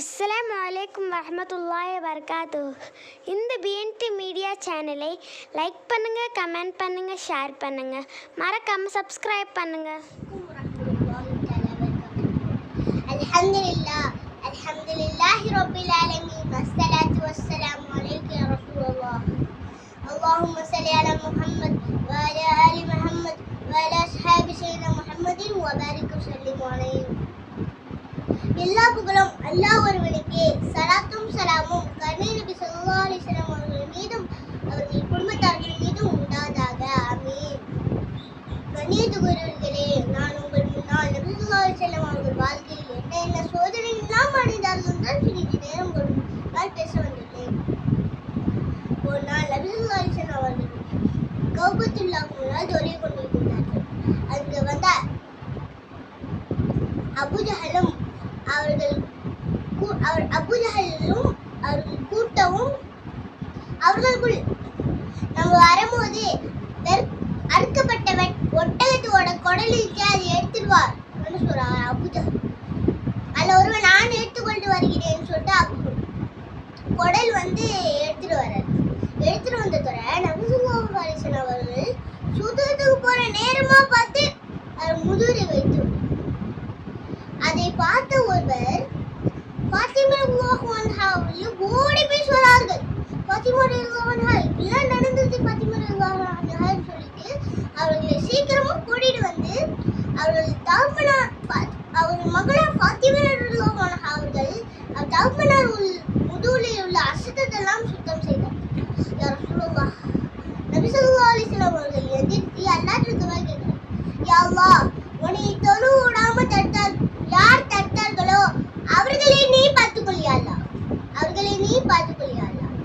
அஸ்லாம் வலைக்கம் வரமத்துல்லாய் வரகாத்து இந்த பிஎன்டி மீடியா சேனலை லைக் பண்ணுங்கள் கமெண்ட் பண்ணுங்கள் ஷேர் பண்ணுங்கள் மறக்காமல் சப்ஸ்கிரைப் பண்ணுங்கள் அல்ஹம்துலில்லா அல்ஹம்துலில்லாஹி ரப்பில் ஆலமீன். வஸ்ஸலாத்து வஸ்ஸலாமு அலைக்க யா ரசூலல்லாஹ். அல்லாஹும்ம ஸல்லி அலா முஹம்மத் வ அலா ஆலி முஹம்மத் வ அலா அஸ்ஹாபி ஸையினா முஹம்மதின் வ பாரிக் அல்லாஹ் ஒருவனுக்கே சலாத்தும் சலாமும் கருணை நபி சொல்லா அலிஸ்லாம் அவர்கள் மீதும் அவர்கள் குடும்பத்தார்கள் மீதும் உண்டாதாக. ஆமீன். கண்ணியத்துக்குரியவர்களே நான் உங்கள் முன்னால் நபி சொல்லா அலிஸ்லாம் அவர்கள் வாழ்க்கையில் என்ன என்ன சோதனை எல்லாம் அடைந்தார்கள் தான் சிறிது நேரம் உங்கள் பேச வந்துள்ளேன். ஒரு நாள் நபி சொல்லா அலிஸ்லாம் அவர்கள் கௌபத்துல்லாஹ் முன்னால் தொழில் கொண்டிருக்கிறார்கள் அங்கு வந்த அபுஜஹலும் அவர்கள் அவர் அபுஜகலும் அவர்கள் கூட்டமும் அவர்களுக்குள் நம்ம வரும்போது அறுக்கப்பட்டவன் ஒட்டகத்தோட குடல் அதை எடுத்துடுவார் சொல்றாங்க அபுஜகல் அதில் ஒருவன் நான் எடுத்துக்கொண்டு வருகிறேன்னு சொல்லிட்டு அபு குடல் வந்து எடுத்துட்டு வர்றார் எடுத்துட்டு வந்த துறை நபிசுல்லாஹு அலைஹி அவர்கள் சுத்தத்துக்கு போற நேரமா பார்த்து அவர் முதுரை வைத்து அதை பார்த்த ஒருவர் அன்ஹா ஓடி போய் சொன்னார்கள் பாத்திமா ரலியல்லாஹு அன்ஹா இப்படிலாம் நடந்தது பாத்திமா ரலியல்லாஹு சொல்லிட்டு அவர்களை சீக்கிரமா கூட்டிட்டு வந்து அவர்கள் தகப்பனா அவர்கள் மகளார் பாத்திமா ரலியல்லாஹு அவர்கள் அவர் தகப்பனார் உள் முதுகில் உள்ள அசுத்தத்தெல்லாம் சுத்தம் செய்தார் யா ரசூலுல்லாஹ் நபி ஸல்லல்லாஹு அலைஹி வஸல்லம் அவர்கள் எதிர்த்து அல்லாஹ்விடம் துவா கேட்கிறார் யா அல்லாஹ் உன்னை தொழு விடாம தடுத்தார் யார் தடுத்தார்களோ அவர்களை நீ பார்த்துக்கொள்ளியா அல்லாஹ் அவர்களை நீ பார்த்துக்கொள்ளியா அல்லாஹ்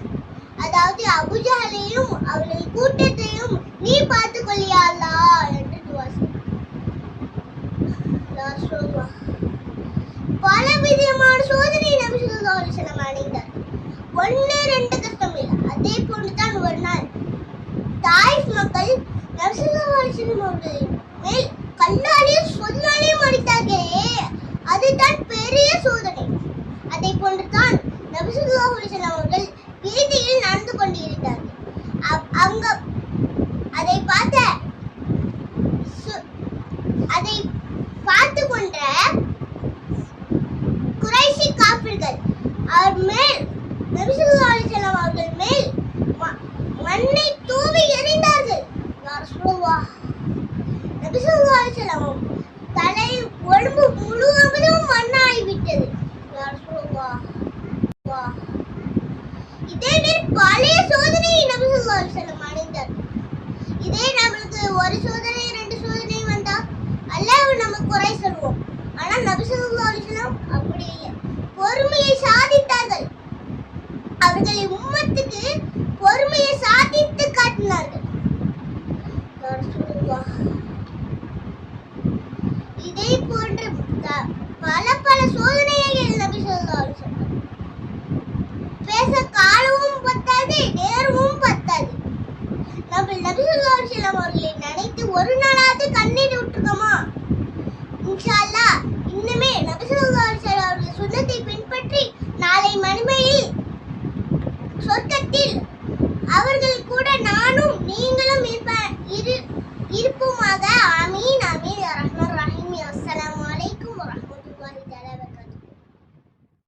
அதாவது அபுஜாலையும் அவர்கள் கூட்டத்தையும் நீ பார்த்து கொள்ளியாளா என்று துவா செய்தார். பல விதமான சோதனை நபி ஸல்லல்லாஹு அலைஹி அடைந்தார். ஒன்று ரெண்டு கஷ்டம் இல்லை. அதே போன்று தான் ஒரு நாள் தாய்ஸ் மக்கள் நரசிம்ம அவர்கள் மேல் கல்லாலையும் சொல்லாலையும் அடித்தார்களே அதுதான் பெரிய சோதனை. அதை போன்றுதான் நபிசுல்லா அலிசல்லாம் அவர்கள் அதை பார்த்து கொண்ட குறைசி காப்பிர்கள் அவர் மேல் நபிசுல்லா அவர்கள் மேல் ம- மண்ணை தூவி எறிந்தார்கள். தலை உடம்பு முழுவதும் மண்ணாகிவிட்டது. பழைய சோதனையை நபி அடைந்தார். இதே நம்மளுக்கு ஒரு சோதனை கொலை சொல்வோம் ஆனால் நபிசல்லம் அப்படி இல்லை. பொறுமையை சாதித்தார்கள். அவர்களை உம்மத்துக்கு பொறுமையை சாதித்து காட்டினார்கள். இதே போன்ற பல பல சோதனைகள் நபி சொல்லி பேச காலமும் பத்தாது நேரமும் பத்தாது. நம்ம நபி சொல்லி அவர்களை நினைத்து ஒரு நாளாவது கண்ணீர் விட்டுருக்கோமா?